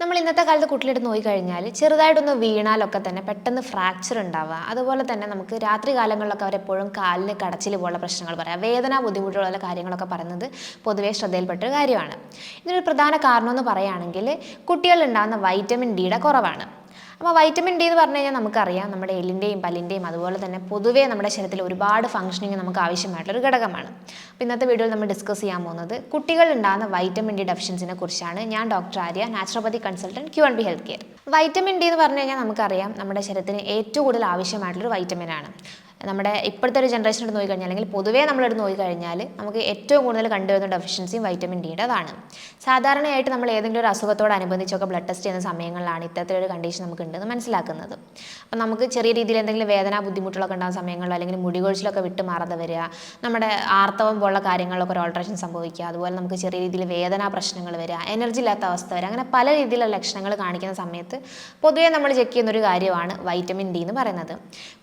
നമ്മൾ ഇന്നത്തെ കാലത്ത് നോയി കഴിഞ്ഞാൽ ചെറുതായിട്ടൊന്ന് വീണാലൊക്കെ തന്നെ പെട്ടെന്ന് ഫ്രാക്ചർ ഉണ്ടാവുക. അതുപോലെ തന്നെ നമുക്ക് രാത്രി കാലങ്ങളിലൊക്കെ അവരെപ്പോഴും കാലിന് കടച്ചിൽ പോലുള്ള പ്രശ്നങ്ങൾ പറയാം. വേദന ബുദ്ധിമുട്ടുള്ള കാര്യങ്ങളൊക്കെ പറയുന്നത് പൊതുവേ ശ്രദ്ധയിൽപ്പെട്ട ഒരു കാര്യമാണ്. ഇതിനൊരു പ്രധാന കാരണം എന്ന് പറയുകയാണെങ്കിൽ കുട്ടികളിലുണ്ടാകുന്ന വൈറ്റമിൻ ഡിയുടെ കുറവാണ്. അപ്പോൾ വൈറ്റമിൻ ഡി എന്ന് പറഞ്ഞു കഴിഞ്ഞാൽ നമുക്കറിയാം നമ്മുടെ എല്ലിന്റെയും പല്ലിന്റെയും അതുപോലെ തന്നെ പൊതുവേ നമ്മുടെ ശരീരത്തിൽ ഒരുപാട് ഫംഗ്ഷനിങ് നമുക്ക് ആവശ്യമായിട്ടുള്ളൊരു ഘടകമാണ്. അപ്പോൾ ഇന്നത്തെ വീഡിയോയിൽ നമ്മൾ ഡിസ്കസ് ചെയ്യാൻ പോകുന്നത് കുട്ടികളിൽ ഉണ്ടാകുന്ന വൈറ്റമിൻ ഡി ഡെഫിഷ്യൻസിനെ കുറിച്ചാണ്. ഞാൻ doctor Arya naturopathy consultant Q and B health care vitamin D എന്ന് പറഞ്ഞു കഴിഞ്ഞാൽ നമുക്കറിയാം നമ്മുടെ ശരീരത്തിന് ഏറ്റവും കൂടുതൽ ആവശ്യമായിട്ടുള്ളൊരു വൈറ്റമിൻ ആണ്. നമ്മുടെ ഇപ്പോഴത്തെ ഒരു ജനറേഷൻ എടുത്ത് നോക്കിക്കഴിഞ്ഞാൽ അല്ലെങ്കിൽ പൊതുവേ നമ്മളെടുത്ത് നോക്കിക്കഴിഞ്ഞാൽ നമുക്ക് ഏറ്റവും കൂടുതൽ കണ്ടുവരുന്ന ഡെഫിഷ്യൻസിയും വൈറ്റമിൻ ഡിയുടേതാണ് സാധാരണയായിട്ട് നമ്മൾ ഏതെങ്കിലും ഒരു അസുഖത്തോടനുബന്ധിച്ചൊക്കെ ബ്ലഡ് ടെസ്റ്റ് ചെയ്യുന്ന സമയങ്ങളിലാണ് ഇത്തരത്തിലൊരു കണ്ടീഷൻ നമുക്ക് ഉണ്ടെന്ന് മനസ്സിലാക്കുന്നത്. അപ്പം നമുക്ക് ചെറിയ രീതിയിൽ എന്തെങ്കിലും വേദന ബുദ്ധിമുട്ടുകളൊക്കെ ഉണ്ടാകുന്ന സമയങ്ങളിൽ അല്ലെങ്കിൽ മുടികൊഴിച്ചിലൊക്കെ വിട്ട് മാറാതെ വരിക നമ്മുടെ ആർത്തവം പോലുള്ള കാര്യങ്ങളിലൊക്കെ ഒരു ഓൾട്രേഷൻ സംഭവിക്കുക അതുപോലെ നമുക്ക് ചെറിയ രീതിയിൽ വേദന പ്രശ്നങ്ങൾ വരിക എനർജി ഇല്ലാത്ത അവസ്ഥ വരിക അങ്ങനെ പല രീതിയിലുള്ള ലക്ഷണങ്ങൾ കാണിക്കുന്ന സമയത്ത് പൊതുവേ നമ്മൾ ചെക്ക് ചെയ്യുന്ന ഒരു കാര്യമാണ് വൈറ്റമിൻ ഡി എന്ന് പറയുന്നത്.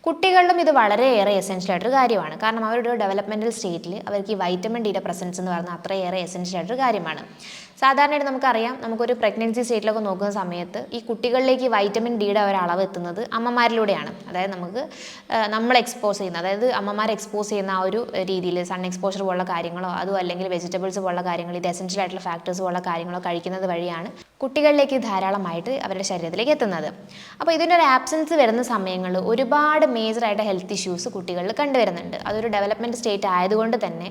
കുട്ടികളിലും ഇത് വളരെയേറെ എസെൻഷ്യൽ ആയിട്ടൊരു കാര്യമാണ്. കാരണം അവരുടെ ഡെവലപ്മെന്റൽ സ്റ്റേറ്റിൽ അവർക്ക് ഈ വൈറ്റമിൻ ഡിയുടെ പ്രസൻസ് എന്ന് പറയുന്നത് അത്രയേറെ എസെൻഷ്യൽ ആയിട്ടൊരു കാര്യമാണ്. സാധാരണയായിട്ട് നമുക്കറിയാം നമുക്കൊരു പ്രഗ്നൻസി സ്റ്റേറ്റിലൊക്കെ നോക്കുന്ന സമയത്ത് ഈ കുട്ടികളിലേക്ക് വൈറ്റമിൻ ഡിയുടെ അളവ് എത്തുന്നത് അമ്മമാരിലൂടെയാണ്. അതായത് നമുക്ക് നമ്മൾ എക്സ്പോസ് ചെയ്യുന്ന അതായത് അമ്മമാർ എക്സ്പോസ് ചെയ്യുന്ന ആ ഒരു രീതിയിൽ സൺ എക്സ്പോഷർ പോലുള്ള കാര്യങ്ങളോ അതും അല്ലെങ്കിൽ വെജിറ്റബിൾസ് പോലുള്ള കാര്യങ്ങൾ ഇത് എസെൻഷ്യൽ ആയിട്ടുള്ള ഫാക്ടേഴ്സ് പോലുള്ള കാര്യങ്ങളോ കഴിക്കുന്നത് വഴിയാണ് കുട്ടികളിലേക്ക് ധാരാളമായിട്ട് അവരുടെ ശരീരത്തിലേക്ക് എത്തുന്നത്. അപ്പോൾ ഇതിന്റെ ഒരു ആബ്സെൻസ് വരുന്ന സമയങ്ങളിൽ ഒരുപാട് മേജറായിട്ട് ഹെൽത്ത് ഇഷ്യൂസ് കുട്ടികളിൽ കണ്ടുവരുന്നുണ്ട്. അതൊരു ഡെവലപ്മെന്റ് സ്റ്റേറ്റ് ആയതുകൊണ്ട് തന്നെ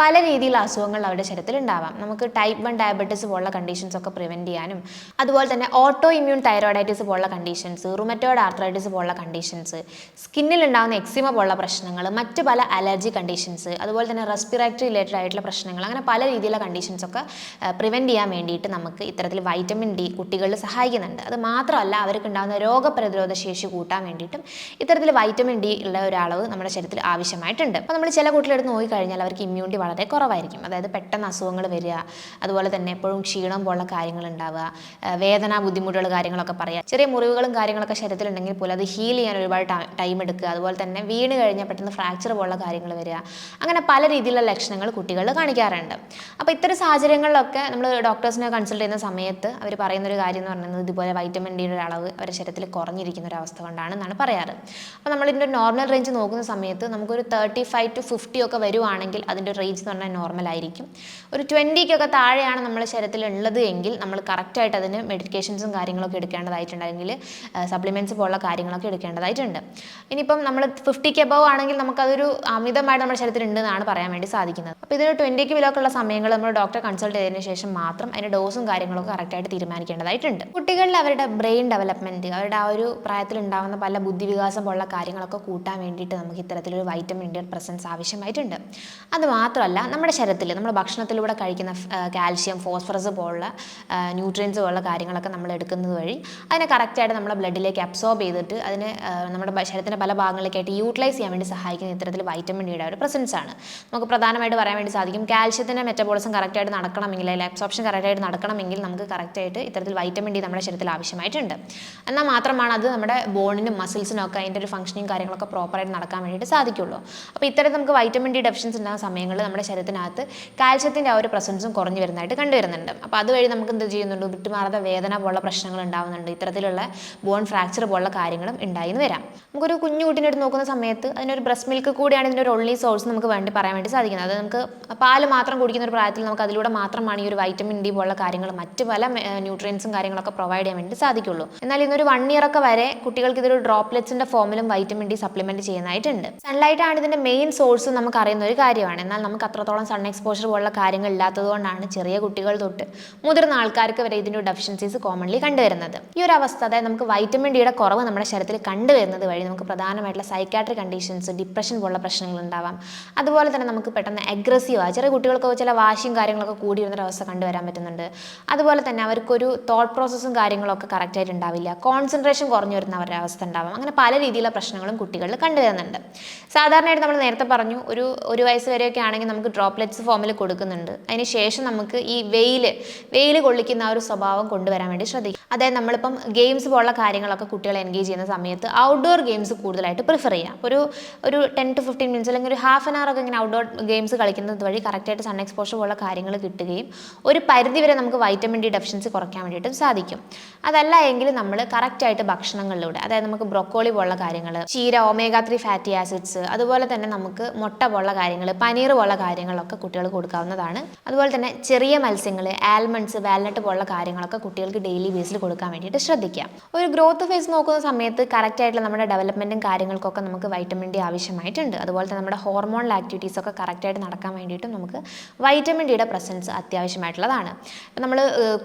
പല രീതിയിലുള്ള അസുഖങ്ങൾ അവരുടെ ശരീരത്തിൽ ഉണ്ടാവാം. നമുക്ക് ടൈപ്പ് വൺ ഡയബറ്റീസ് പോലുള്ള കണ്ടീഷൻസ് ഒക്കെ പ്രിവെന്റ് ചെയ്യാനും അതുപോലെ തന്നെ ഓട്ടോ ഇമ്മ്യൂൺ തൈറോയിഡൈറ്റിസ് പോലുള്ള കണ്ടീഷൻസ് റുമറ്റോയിഡ് ആർത്രൈറ്റിസ് പോലുള്ള കണ്ടീഷൻസ് സ്കിന്നിൽ ഉണ്ടാകുന്ന എക്സിമ പോലുള്ള പ്രശ്നങ്ങൾ മറ്റ് പല അലർജി കണ്ടീഷൻസ് അതുപോലെ തന്നെ റെസ്പിറേറ്ററി റിലേറ്റഡ് ആയിട്ടുള്ള പ്രശ്നങ്ങൾ അങ്ങനെ പല രീതിയിലുള്ള കണ്ടീഷൻസ് ഒക്കെ പ്രിവെന്റ് ചെയ്യാൻ വേണ്ടിയിട്ട് നമുക്ക് ഇത്തരത്തിൽ വൈറ്റമിൻ ഡി കുട്ടികളിൽ സഹായിക്കുന്നുണ്ട്. അത് മാത്രമല്ല അവർക്ക് ഉണ്ടാകുന്ന രോഗപ്രതിരോധ ശേഷി കൂട്ടാൻ വേണ്ടിയിട്ടും ഇത്തരത്തിൽ വൈറ്റമിൻ ഡി ഉള്ള ഒരളവ് നമ്മുടെ ശരീരത്തിൽ ആവശ്യമായിട്ടുണ്ട്. അപ്പോൾ നമ്മൾ ചില കുട്ടികളെടുത്ത് നോക്കിക്കഴിഞ്ഞാൽ അവർക്ക് ഇമ്മ്യൂണിറ്റി വളരെ കുറവായിരിക്കും. അതായത് പെട്ടെന്ന് അസുഖങ്ങൾ വരിക അതുപോലെ തന്നെ എപ്പോഴും ക്ഷീണം പോലുള്ള കാര്യങ്ങൾ ഉണ്ടാവുക വേദന ബുദ്ധിമുട്ടുകൾ കാര്യങ്ങളൊക്കെ പറയുക. ചെറിയ മുറിവുകളും കാര്യങ്ങളൊക്കെ ശരീരത്തിലുണ്ടെങ്കിൽ പോലും അത് ഹീൽ ചെയ്യാൻ ഒരുപാട് ടൈം എടുക്കുക. അതുപോലെ തന്നെ വീണ് കഴിഞ്ഞാൽ പെട്ടെന്ന് ഫ്രാക്ചർ പോലുള്ള കാര്യങ്ങൾ വരിക. അങ്ങനെ പല രീതിയിലുള്ള ലക്ഷണങ്ങൾ കുട്ടികളിൽ കാണിക്കാറുണ്ട്. അപ്പോൾ ഇത്തരം സാഹചര്യങ്ങളിലൊക്കെ നമ്മൾ ഡോക്ടേഴ്സിനെ കൺസൾട്ട് ചെയ്യുന്ന സമയത്ത് അവർ പറയുന്നൊരു കാര്യം എന്ന് പറയുന്നത് ഇതുപോലെ വൈറ്റമിൻ ഡിയുടെ യുടെ അളവ് അവരുടെ ശരീരത്തിൽ കുറഞ്ഞിരിക്കുന്ന ഒരു അവസ്ഥ കൊണ്ടാണെന്നാണ് പറയാറ്. അപ്പോൾ നമ്മൾ ഇതിന്റെ നോർമൽ റേഞ്ച് നോക്കുന്ന സമയത്ത് നമുക്കൊരു തേർട്ടി ഫൈവ് ടു ഫിഫ്റ്റി ഒക്കെ വരുവാണെങ്കിൽ അതിന്റെ റേഞ്ച് എന്ന് പറഞ്ഞാൽ നോർമൽ ആയിരിക്കും. ഒരു ട്വന്റിക്കൊക്കെ താഴെയാണ് നമ്മുടെ ശരീരത്തിൽ ഉള്ളത് എങ്കിൽ നമ്മൾ കറക്റ്റായിട്ട് അതിന് മെഡിക്കേഷൻസും കാര്യങ്ങളൊക്കെ എടുക്കേണ്ടതായിട്ടുണ്ടെങ്കിൽ സപ്ലിമെന്റ്സ് പോലുള്ള കാര്യങ്ങളൊക്കെ എടുക്കേണ്ടതായിട്ടുണ്ട്. ഇനിയിപ്പം നമ്മൾ ഫിഫ്റ്റിക്ക് എബവ് ആണെങ്കിൽ നമുക്കതൊരു അമിതമായിട്ട് നമ്മുടെ ശരീരത്തിൽ ഉണ്ടെന്നാണ് പറയാൻ വേണ്ടി സാധിക്കുന്നത്. അപ്പോൾ ഇതിന് ട്വന്റിക്ക് വിലൊക്കെയുള്ള സമയങ്ങൾ നമ്മൾ ഡോക്ടറെ കൺസൾട്ട് ചെയ്തതിന് ശേഷം മാത്രം അതിന്റെ ഡോസും കാര്യങ്ങളൊക്കെ കറക്റ്റായിട്ട് തീരുമാനിക്കേണ്ടതായിട്ടുണ്ട്. കുട്ടികളിൽ അവരുടെ ബ്രെയിൻ ഡെവലപ്മെന്റ് അവരുടെ ആ ഒരു പ്രായത്തിൽ ഉണ്ടാകുന്ന പല ബുദ്ധിവികാസം പോലുള്ള കാര്യങ്ങളൊക്കെ കൂട്ടാൻ വേണ്ടിയിട്ട് നമുക്ക് ഇത്തരത്തിലൊരു വൈറ്റമിൻ ഡി പ്രസൻസ് ആവശ്യമായിട്ടുണ്ട്. അത് മാത്രമല്ല നമ്മുടെ ശരീരത്തിൽ നമ്മൾ ഭക്ഷണത്തിലൂടെ കഴിക്കുന്ന കാൽഷ്യം ഫോസ്ഫറസ് പോലുള്ള ന്യൂട്രിയൻസ് പോലുള്ള കാര്യങ്ങളൊക്കെ നമ്മൾ എടുക്കുന്നത് വഴി അതിനെ കറക്റ്റായിട്ട് നമ്മുടെ ബ്ലഡിലേക്ക് അബ്സോർബ് ചെയ്തിട്ട് അതിനെ നമ്മുടെ ശരീരത്തിന്റെ പല ഭാഗങ്ങളിലേക്കായിട്ട് യൂട്ടിലൈസ് ചെയ്യാൻ വേണ്ടി സഹായിക്കുന്ന ഇത്തരത്തിൽ വൈറ്റമിൻ ഡിയുടെ ഒരു പ്രസൻസ് ആണ്. നമുക്ക് പ്രധാനമായിട്ട് പറയാൻ വേണ്ടി സാധിക്കും കാൽഷ്യത്തിന്റെ മെറ്റബോളിസം കറക്റ്റായിട്ട് നടക്കണമെങ്കിൽ അല്ലെങ്കിൽ അബ്സോർപ്ഷൻ കറക്റ്റായിട്ട് നടക്കണമെങ്കിൽ നമുക്ക് കറക്റ്റായിട്ട് ഇത്തരത്തിൽ വൈറ്റമിൻ ഡി നമ്മുടെ ശരീരത്തിൽ ആവശ്യമായിട്ടുണ്ട്. എന്നാൽ മാത്രമാണ് അത് നമ്മുടെ ബോണിനും മസിൽസിനും ഒക്കെ അതിന്റെ ഒരു ഫംഗ്ഷനും കാര്യങ്ങളൊക്കെ പ്രോപ്പറായിട്ട് നടക്കാൻ വേണ്ടിയിട്ട് സാധിക്കുള്ളൂ. അപ്പോൾ ഇത്തരത്തിൽ നമുക്ക് വൈറ്റമിൻ ഡി ഡെഫിഷ്യൻസ് ഉണ്ടാകുന്ന സമയങ്ങളിൽ നമ്മുടെ ശരീരത്തിനകത്ത് കാൽഷ്യത്തിന്റെ ആ ഒരു പ്രസൻസും കുറഞ്ഞു വരുന്നതായിട്ട് കണ്ടുവരുന്നുണ്ട്. അപ്പോൾ അതുവഴി നമുക്ക് എന്ത് ചെയ്യുന്നുണ്ട്? വിട്ടുമാറാത്ത വേദന പോലുള്ള പ്രശ്നങ്ങൾ ഉണ്ടാകുന്നുണ്ട് ഇത്തരത്തിലുള്ള ബോൺ ഫ്രാക്ചർ പോലുള്ള കാര്യങ്ങളും ഉണ്ടായി എന്ന് വരാം. നമുക്കൊരു കുഞ്ഞു കുട്ടീന്റെ അടുത്ത് നോക്കുന്ന സമയത്ത് അതിനൊരു ബ്രസ്റ്റ് മിൽക്ക് കൂടിയാണ് ഇതിന്റെ ഒരു ഒൺലി സോഴ്സ് നമുക്ക് വേണ്ടി പറയാൻ വേണ്ടി സാധിക്കുന്നത്. അത് നമുക്ക് പാൽ മാത്രം കുടിക്കുന്ന ഒരു പ്രായത്തിൽ നമുക്ക് അതിലൂടെ മാത്രമാണ് ഈ ഒരു വൈറ്റമിൻ ഡി പോലുള്ള കാര്യങ്ങൾ മറ്റ് പല ന്യൂട്രിയൻസും കാര്യങ്ങളൊക്കെ പ്രൊവൈഡ് ചെയ്യാൻ വേണ്ടി സാധിക്കുള്ളൂ. എന്നാൽ ഇന്നൊരു വൺ ഇയർ ഒക്കെ വരെ കുട്ടികൾക്ക് ഇതൊരു ഡ്രോപ്ലെറ്റ്സിന്റെ ഫോമിലും വൈറ്റമിൻ ഡി സപ്ലിമെന്റ് ചെയ്യുന്നതായിട്ടുണ്ട്. സൺലൈറ്റ് ആണ് ഇതിന്റെ മെയിൻ സോഴ്സ് നമുക്ക് അറിയുന്ന ഒരു കാര്യമാണ്. എന്നാൽ നമുക്ക് അത്രത്തോളം സൺ എക്സ്പോഷർ പോലുള്ള കാര്യങ്ങൾ ഇല്ലാത്തതുകൊണ്ടാണ് ചെറിയ കുട്ടികൾ തൊട്ട് മുതിർന്ന ആൾക്കാർക്ക് വരെ ഇതിന്റെ ഡെഫിഷ്യൻസീസ് കോമൺലി കണ്ടുവരുന്നത്. ഈ ഒരു അവസ്ഥ അതായത് നമുക്ക് വൈറ്റമിൻ ഡിയുടെ കുറവ് നമ്മുടെ ശരീരത്തിൽ കണ്ടുവരുന്നത് വഴി നമുക്ക് പ്രധാനമായിട്ടുള്ള സൈക്കാട്രിക് കണ്ടീഷൻസ് ഡിപ്രഷൻ പോലുള്ള പ്രശ്നങ്ങൾ ഉണ്ടാവാം. അതുപോലെ തന്നെ നമുക്ക് പെട്ടെന്ന് അഗ്രസീവ് ചെറിയ കുട്ടികൾക്ക് ചില വാശിയും കാര്യങ്ങളൊക്കെ കൂടി വരുന്ന ഒരു അവസ്ഥ കണ്ടുവരാൻ പറ്റുന്നുണ്ട്. അതുപോലെ തന്നെ അവർക്കൊരു തോട്ട് പ്രോസസ്സും കാര്യങ്ങളൊക്കെ കറക്റ്റായിട്ട് ഉണ്ടാവില്ല. കോൺസെൻട്രേഷൻ കുറഞ്ഞു വരുന്ന അവരുടെ അവസ്ഥ ഉണ്ടാവും. അങ്ങനെ പല രീതിയിലുള്ള പ്രശ്നങ്ങളും കുട്ടികളിൽ കണ്ടുവരുന്നുണ്ട് സാധാരണയായിട്ട് നമ്മൾ നേരത്തെ പറഞ്ഞു ഒരു ഒരു വയസ്സ് വരെയൊക്കെ ആണെങ്കിൽ നമുക്ക് ഡ്രോപ്ലെറ്റ്സ് ഫോമിൽ കൊടുക്കുന്നുണ്ട്. അതിന് ശേഷം നമുക്ക് ഈ വെയിൽ വെയിൽ കൊള്ളിക്കുന്ന ആ ഒരു സ്വഭാവം കൊണ്ടുവരാൻ വേണ്ടി ശ്രദ്ധിക്കും. അതായത് നമ്മളിപ്പം ഗെയിംസ് പോലുള്ള കാര്യങ്ങളൊക്കെ കുട്ടികളെ എൻഗേജ് ചെയ്യുന്ന സമയത്ത് ഔട്ട്ഡോർ ഗെയിംസ് കൂടുതലായിട്ട് പ്രിഫർ ചെയ്യാം ഒരു ഒരു ടെൻ ടു ഫിഫ്റ്റീൻ മിനിറ്റ്സ് അല്ലെങ്കിൽ ഒരു ഹാഫ് ആൻ അവർ ഒക്കെ ഇങ്ങനെ ഔട്ട്ഡോർ ഗെയിംസ് കളിക്കുന്നത് വഴി കറക്റ്റായിട്ട് സൺ എക്സ്പോഷർ പോലുള്ള കാര്യങ്ങൾ കിട്ടുകയും ഒരു പരിധി വരെ നമുക്ക് വൈറ്റമിൻ ഡി ഡെഫിഷ്യൻസി കുറയ്ക്കാൻ വേണ്ടിയിട്ടും സാധിക്കും. അതല്ല എങ്കിൽ നമ്മൾ കറക്റ്റായിട്ട് ഭക്ഷണങ്ങളിലൂടെ അതായത് നമുക്ക് ബ്രൊക്കോളി പോലുള്ള കാര്യങ്ങൾ ചീര ഒമേഗ ത്രീ ഫാറ്റി ആസിഡ്സ് അതുപോലെ തന്നെ നമുക്ക് മുട്ട പോലുള്ള കാര്യങ്ങൾ പനീർ പോലുള്ള കാര്യങ്ങളൊക്കെ കുട്ടികൾക്ക് കൊടുക്കാവുന്നതാണ്. അതുപോലെ തന്നെ ചെറിയ മത്സ്യങ്ങൾ ആൽമണ്ട്സ് വാൽനട്ട് പോലുള്ള കാര്യങ്ങളൊക്കെ കുട്ടികൾക്ക് ഡെയിലി ബേസിൽ കൊടുക്കാൻ വേണ്ടിയിട്ട് ശ്രദ്ധിക്കാം ഒരു ഗ്രോത്ത് ഫേസ് നോക്കുന്ന സമയത്ത് കറക്റ്റ് ആയിട്ടുള്ള നമ്മുടെ ഡെവലപ്മെന്റും കാര്യങ്ങൾക്കൊക്കെ നമുക്ക് വൈറ്റമിൻ ഡി ആവശ്യമായിട്ടുണ്ട്. അതുപോലെ തന്നെ നമ്മുടെ ഹോർമോണൽ ആക്ടിവിറ്റീസ് ഒക്കെ കറക്റ്റായിട്ട് നടക്കാൻ വേണ്ടിയിട്ടും നമുക്ക് വൈറ്റമിൻ ഡിയുടെ പ്രസൻസ് അത്യാവശ്യമായിട്ടുള്ളതാണ്. നമ്മൾ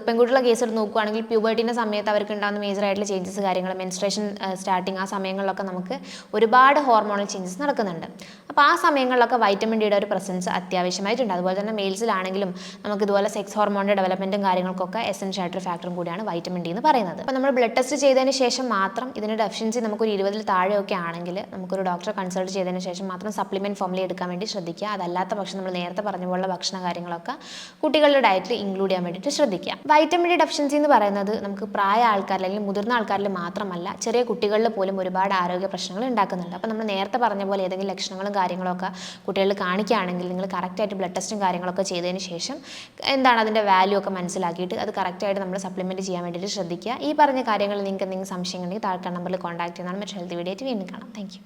പെൺകുട്ടികളുടെ കേസ് എടുത്ത് നോക്കുകയാണെങ്കിൽ പ്യൂബർട്ടിന്റെ സമയത്ത് അവർക്ക് ഉണ്ടാകുന്ന മേജർ ആയിട്ടുള്ള ചേഞ്ചസ് കാര്യങ്ങൾ മെൻസ്ട്രേഷൻ സ്റ്റാർട്ടിങ് ആ സമയങ്ങളിലൊക്കെ നമുക്ക് ഒരുപാട് ഹോർമോണൽ ചേഞ്ചസ് നടക്കുന്നുണ്ട്. അപ്പോൾ ആ സമയങ്ങളിലൊക്കെ വൈറ്റമിൻ ഡിയുടെ ഒരു പ്രസൻസ് അത്യാവശ്യമായിട്ടുണ്ട്. അതുപോലെ തന്നെ മെയിൽസിലാണെങ്കിലും നമുക്ക് ഇതുപോലെ സെക്സ് ഹോർമോണിന്റെ ഡെവലപ്മെന്റും കാര്യങ്ങൾക്കൊക്കെ എസെൻഷ്യൽ ആയിട്ടൊരു ഫാക്ടറും കൂടിയാണ് വൈറ്റമിൻ ഡി എന്ന് പറയുന്നത്. അപ്പോൾ നമ്മൾ ബ്ലഡ് ടെസ്റ്റ് ചെയ്തതിന് ശേഷം മാത്രം ഇതിന്റെ ഡെഫിഷ്യൻസി നമുക്കൊരു ഇരുപതിൽ താഴെയൊക്കെ ആണെങ്കിൽ നമുക്കൊരു ഡോക്ടറെ കൺസൾട്ട് ചെയ്തതിന് ശേഷം മാത്രം സപ്ലിമെന്റ് ഫോമിൽ എടുക്കാൻ വേണ്ടി ശ്രദ്ധിക്കുക. അതല്ലാത്ത പക്ഷം നമ്മൾ നേരത്തെ പറഞ്ഞ പോലുള്ള ഭക്ഷണ കാര്യങ്ങളൊക്കെ കുട്ടികളുടെ ഡയറ്റിൽ ഇൻക്ലൂഡ് ചെയ്യാൻ വേണ്ടിയിട്ട് ശ്രദ്ധിക്കുക. വൈറ്റമിൻ ഡി ഡെഫിഷ്യൻസി എന്ന് പറയുന്നത് നമുക്ക് പ്രായ ആൾക്കാരിൽ അല്ലെങ്കിൽ മുതിർന്ന ആൾക്കാരിൽ മാത്രമല്ല ചെറിയ കുട്ടികളിൽ പോലും ഒരുപാട് ആരോഗ്യ പ്രശ്നങ്ങൾ ഉണ്ടാക്കുന്നുണ്ട്. അപ്പോൾ നമ്മൾ നേരത്തെ പറഞ്ഞ പോലെ ഏതെങ്കിലും ലക്ഷണങ്ങളും കാര്യങ്ങളൊക്കെ കുട്ടികളിൽ കാണിക്കുകയാണെങ്കിൽ നിങ്ങൾ കറക്റ്റായിട്ട് ബ്ലഡ് ടെസ്റ്റും കാര്യങ്ങളൊക്കെ ചെയ്തതിന് ശേഷം എന്താണ് അതിന്റെ വാല്യൂ ഒക്കെ മനസ്സിലാക്കിയിട്ട് അത് കറക്റ്റായിട്ട് നമ്മൾ സപ്ലിമെന്റ് ചെയ്യാൻ വേണ്ടിയിട്ട് ശ്രദ്ധിക്കുക. ഈ പറഞ്ഞ കാര്യങ്ങളിൽ നിങ്ങൾക്ക് എന്തെങ്കിലും സംശയം ഉണ്ടെങ്കിൽ താഴെ നമ്പറിൽ കോൺടാക്ട് ചെയ്യുന്നതാണ്. മറ്റു ഹെൽത്ത് വീഡിയോ വീണ്ടും കാണാം. താങ്ക്